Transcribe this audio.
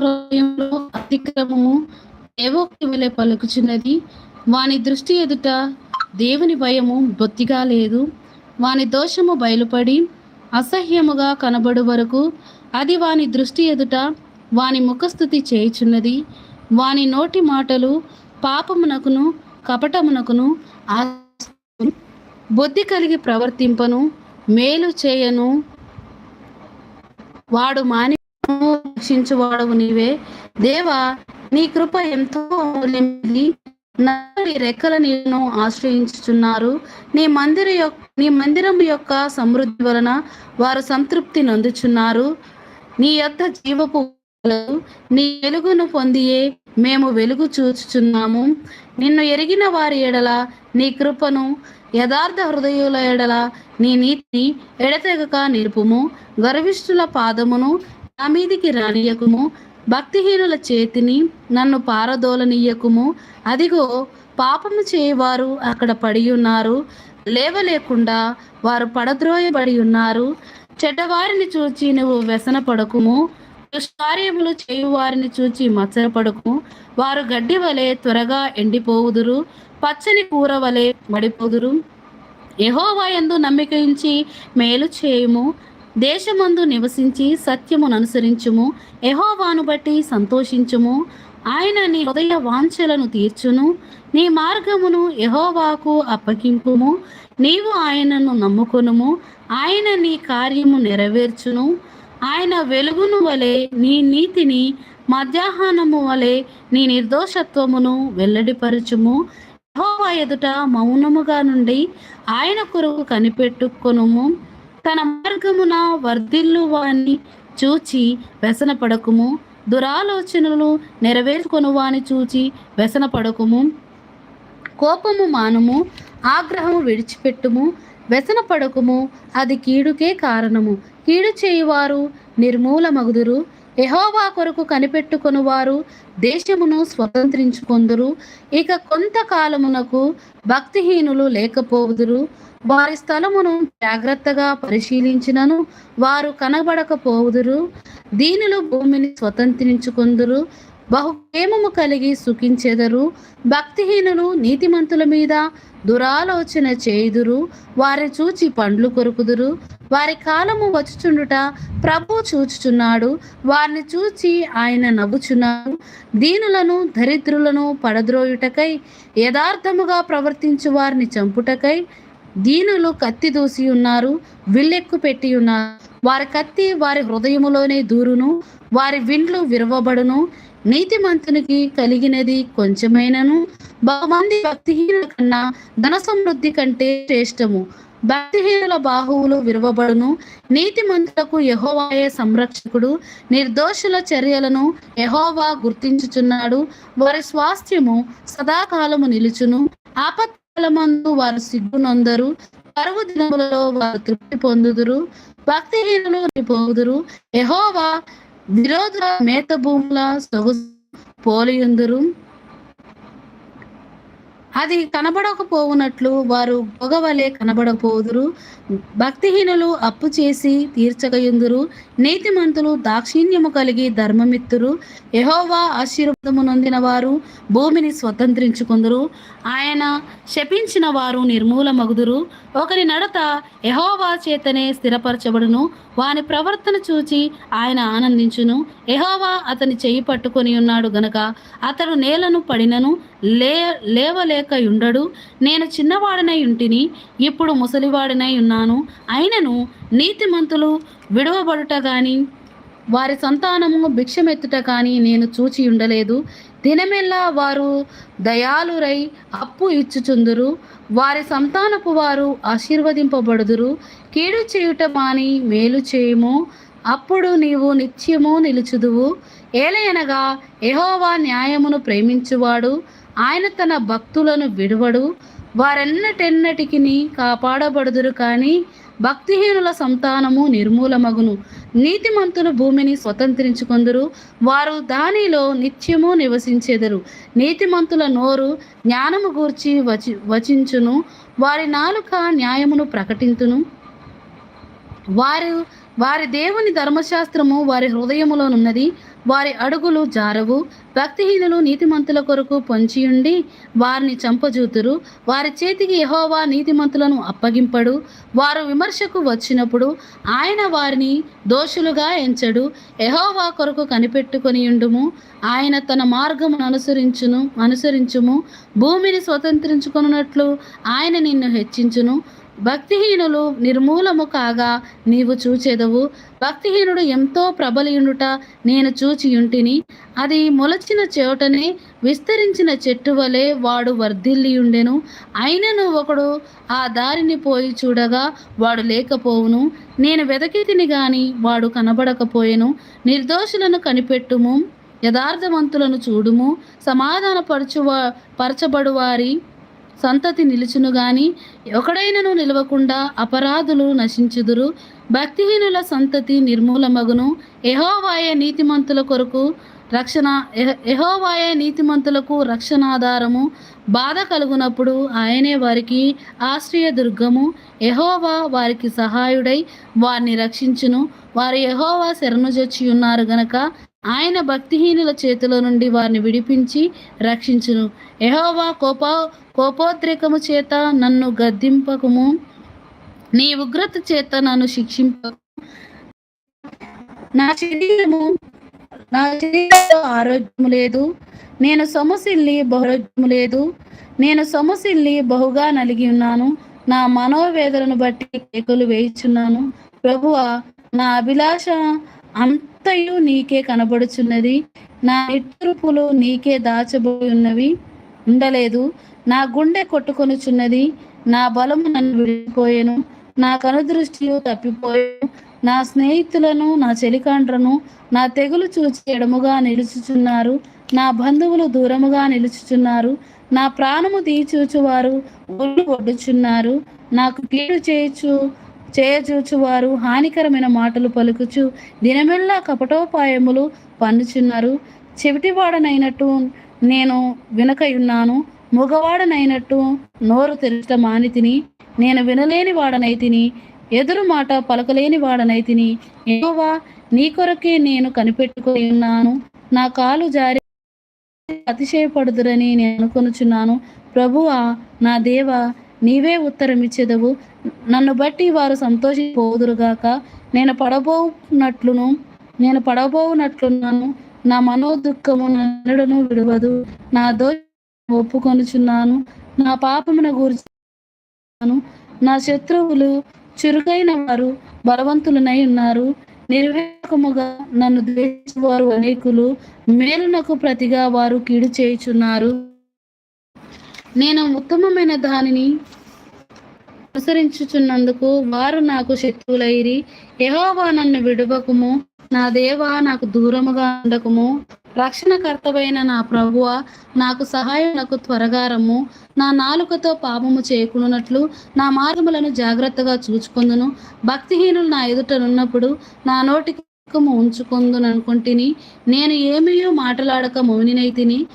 హృదయంలో అతిక్రమము ఏవోక్తి వలె పలుకుచున్నది. వాని దృష్టి ఎదుట దేవుని భయము బొత్తిగా లేదు. వాని దోషము బయలుపడి అసహ్యముగా కనబడు వరకు అది వాని దృష్టి ఎదుట వాని ముఖస్థుతి చేయుచున్నది. వాని నోటి మాటలు పాపమునకును కపటమునకును బుద్ధి కలిగి ప్రవర్తింపను మేలు చేయను. వాడు మాని రక్షించువాడవు నీవే. దేవా నీ కృప ఎంతో అమూల్యమైనది నల్లని రెక్కల నీళ్ళను ఆశ్రయించుచున్నారు. నీ మందిర యొక్క నీ మందిరం యొక్క సమృద్ధి వలన వారు సంతృప్తి నొందుచున్నారు. నీ యొక్క జీవపు నీ వెలుగును పొందియే మేము వెలుగు చూచుచున్నాము. నిన్ను ఎరిగిన వారి ఎడల నీ కృపను యథార్థ హృదయుల ఎడల నీ నీతిని ఎడతెగక నిలుపుము. గర్విష్ఠుల పాదమును నా మీదికి రానియకుము భక్తిహీనుల చేతిని నన్ను పారదోలనీయకుము అదిగో పాపము చేయవారు అక్కడ పడి ఉన్నారు లేవలేకుండా వారు పడద్రోయబడి ఉన్నారు చెడ్డవారిని చూచి నువ్వు వ్యసన పడకుము దుష్కార్యములు చేయువారిని చూచి మత్సరపడకు వారు గడ్డి వలె త్వరగా ఎండిపోవుదురు. పచ్చని కూర వలె మడిపోదురు. ఎహోవా ఎందు నమ్మిక ఉంచి మేలు చేయుము. దేశమందు నివసించి సత్యమును అనుసరించుము ఎహోవాను బట్టి సంతోషించుము. ఆయన నీ హృదయ వాంఛలను తీర్చును నీ మార్గమును ఎహోవాకు అప్పగింపుము. నీవు ఆయనను నమ్ముకొనుము ఆయన నీ కార్యము నెరవేర్చును. ఆయన వెలుగును వలె నీ నీతిని మధ్యాహ్నము వలె నీ నిర్దోషత్వమును వెల్లడిపరచుము. యహోవా ఎదుట మౌనముగా నుండి ఆయన కొరకు కనిపెట్టుకొనుము. తన మార్గమున వర్ధిల్లు వాణ్ణి చూచి వ్యసనపడకుము. దురాలోచనలు నెరవేర్చుకొను వాని చూచి వ్యసనపడకుము. కోపము మానుము ఆగ్రహము విడిచిపెట్టుము. వ్యసనపడకుము అది కీడుకే కారణము. కీడు చేయువారు నిర్మూలమగుదురు. యహోవా కొరకు కనిపెట్టుకొనువారు దేశమును స్వతంత్రించుకొందురు. ఇక కొంతకాలమునకు భక్తిహీనులు లేకపోవుదురు. వారి స్థలమును జాగ్రత్తగా పరిశీలించినను వారు కనబడకపోవుదురు. దీనిలో భూమిని స్వతంత్రించుకొందురు. బహుక్షేమము కలిగి సుఖించెదరు. భక్తిహీనులు నీతిమంతుల మీద దురాలోచన చేయుదురు. వారి చూచి పండ్లు కొరుకుదురు. వారి కాలము వచ్చుచుండుట ప్రభు చూచుచున్నాడు. వారిని చూచి ఆయన నవ్వుచున్నాడు. దీనులను దరిద్రులను పడద్రోయుటకై యథార్థముగా ప్రవర్తించు వారిని చంపుటకై దీనులు కత్తి దూసి ఉన్నారు విల్లెక్కు పెట్టి ఉన్నారు. వారి కత్తి వారి హృదయములోనే దూరును వారి విండ్లు విరవబడును. నీతిమంతునికి కలిగినది కొంచెమైనను. బహుమంది భక్తిహీనుల కన్నా ధన సమృద్ధి కంటే శ్రేష్టము. భక్తిహీనుల బాహువులు విరవబడును. నీతిమంతులకు యహోవాయే సంరక్షకుడు. నిర్దోషుల చర్యలను యహోవా గుర్తించుచున్నాడు. వారి స్వాస్థ్యము సదాకాలము నిలుచును. ఆపత్కాలమందు వారు సిగ్గునొందరు. పరువు దినములలో వారు తృప్తి పొందుదురు. భక్తిహీనులు పొందుదురు యహోవా విరోధుల మేత భూముల సొగసు పోలియుందురు. అది కనబడకపోవునట్లు వారు పొగవలే కనబడకపోదురు భక్తిహీనులు అప్పు చేసి తీర్చగయుందురు. నీతిమంతులు దాక్షిణ్యము కలిగి ధర్మమిత్తురు. యహోవా ఆశీర్వాదము నొందిన వారు భూమిని స్వతంత్రించుకుందురు. ఆయన శపించిన వారు నిర్మూలమగుదురు. ఒకరి నడత యహోవా చేతనే స్థిరపరచబడును. వాని ప్రవర్తన చూచి ఆయన ఆనందించును. యహోవా అతని చేయి పట్టుకొని ఉన్నాడు గనక అతడు నేలను పడినను. లే లేవలే లేవలేక ఉండడు నేను చిన్నవాడనై ఉంటిని ఇప్పుడు ముసలివాడనై ఉన్నాను. అయినను నీతిమంతులు విడవబడుట కానీ వారి సంతానము భిక్షమెత్తుట కానీ నేను చూచి ఉండలేదు దినమెల్లా వారు దయాలురై అప్పు ఇచ్చుచుందురు. వారి సంతానపు వారు ఆశీర్వదింపబడుదురు. కీడు చేయుట మాని మేలు చేయుము. అప్పుడు నీవు నిత్యము నిలుచుదువు. ఏలయనగా ఎహోవా న్యాయమును ప్రేమించువాడు. ఆయన తన భక్తులను విడువడు. వారెన్నటెన్నటికి కాపాడబడుదురు కానీ భక్తిహీనుల సంతానము నిర్మూలమగును. నీతిమంతులు భూమిని స్వతంత్రించుకొందురు. వారు దానిలో నిత్యము నివసించెదరు. నీతిమంతుల నోరు జ్ఞానము గూర్చి వచి వచించును. వారి నాలుక న్యాయమును ప్రకటించును వారు వారి దేవుని ధర్మశాస్త్రము వారి హృదయములోనున్నది. వారి అడుగులు జారవు. భక్తిహీనులు నీతిమంతుల కొరకు పొంచియుండి వారిని చంపజూతురు. వారి చేతికి యహోవా నీతిమంతులను అప్పగింపడు. వారు విమర్శకు వచ్చినప్పుడు ఆయన వారిని దోషులుగా ఎంచడు. యహోవా కొరకు కనిపెట్టుకొనియుండుము. ఆయన తన మార్గమును అనుసరించును అనుసరించుము. భూమిని స్వతంత్రించుకున్నట్లు ఆయన నిన్ను హెచ్చించును. భక్తిహీనులు నిర్మూలము కాగా నీవు చూచెదవు. భక్తిహీనుడు ఎంతో ప్రబలియుండుట నేను చూచియుంటిని. అది మొలచిన చోటనే విస్తరించిన చెట్టు వలె వాడు వర్ధిల్లియుండెను. అయినను ఒకడు ఆ దారిని పోయి చూడగా వాడు లేకపోవును. నేను వెదకితిని గాని వాడు కనబడకపోయెను. నిర్దోషులను కనిపెట్టుము యథార్థవంతులను చూడుము. సమాధానపరచువ పరచబడు వారి సంతతి నిలుచును గాని ఒకడైనను నిలవకుండా అపరాధులు నశించుదురు. భక్తిహీనుల సంతతి నిర్మూలమగును. ఎహోవాయ నీతిమంతుల కొరకు రక్షణ ఎహోవాయ నీతిమంతులకు రక్షణాధారము. బాధ కలుగునప్పుడు ఆయనే వారికి ఆశ్రయ దుర్గము. ఎహోవా వారికి సహాయుడై వారిని రక్షించును. వారు ఎహోవా శరణుజొచ్చి ఉన్నారు గనక ఆయన భక్తిహీనుల చేతిలో నుండి వారిని విడిపించి రక్షించును. ఎహోవా కోప కోపోద్రేకము చేత నన్ను గద్దింపకము. నీ ఉగ్రత చేత నన్ను శిక్షింప నా శరీరము నా శరీరంలో ఆరోగ్యము లేదు. నేను సొమసిల్లి బహురోగ్యము లేదు. నేను సొమసిల్లి బహుగా నలిగి ఉన్నాను. నా మనోవేదనను బట్టి కేకులు వేయిచున్నాను. ప్రభువా నా అభిలాష అంతయు నీకే కనబడుచున్నది. నా నిట్టూర్పులు నీకే దాచబోయి ఉన్నవి ఉండలేదు. నా గుండె కొట్టుకొనుచున్నది. నా బలము నన్ను విడిపోయాను. నా కనుదృష్టియు తప్పిపోయాను. నా స్నేహితులను నా చెలికాండ్రను నా తెగులు చూచి ఎడముగా నిలుచుచున్నారు. నా బంధువులు దూరముగా నిలుచుచున్నారు. నా ప్రాణము తీచూచువారు ఒళ్ళు ఒడ్డుచున్నారు. నాకు కీడు చేయొచ్చు చేయచూచువారు హానికరమైన మాటలు పలుకుచు దినమెల్లా కపటోపాయములు పన్నుచున్నారు చెవిటివాడనైనట్టు నేను వినకయున్నాను. మగవాడనైనట్టు నోరు తెరచట మానితిని నేను వినలేని వాడనైతిని ఎదురు మాట పలకలేని వాడనైతిని యెహోవా నీ కొరకే నేను కనిపెట్టుకున్నాను నా కాలు జారి అతిశయపడుదురని నేను అనుకొనుచున్నాను. ప్రభువా నా దేవ నీవే ఉత్తరమిచ్చేదవు. నన్ను బట్టి వారు సంతోషిపోదురుగాక నేను పడబోనట్లును నేను పడబోనట్లున్నాను నా మనోదుఖము నన్నుడను విడవదు. నా దోషం ఒప్పుకొనుచున్నాను. నా పాపమును గూర్చి నా శత్రువులు చురుకైన వారు బలవంతులనై ఉన్నారు. నిర్వేకముగా నన్ను ద్వేషించేవారు అనేకులు మేలునకు ప్రతిగా వారు కీడు చేయుచున్నారు. నేను ఉత్తమమైన దానిని అనుసరించుచున్నందుకు వారు నాకు శత్రువులైరి. యహోవా నన్ను విడువకుము. నా దేవా నాకు దూరముగా ఉండకుము. రక్షణకర్తవైన నా ప్రభువ నాకు సహాయమునకు త్వరగా రమ్ము. నా నాలుకతో పాపము చేయకున్నట్లు నా మార్గములను జాగ్రత్తగా చూచుకొందును. భక్తిహీనులు నా ఎదుటనున్నప్పుడు నా నోటికి ఉంచుకుందును అనుకుంటుని నేను ఏమీయో మాట్లాడక మౌనినైతిని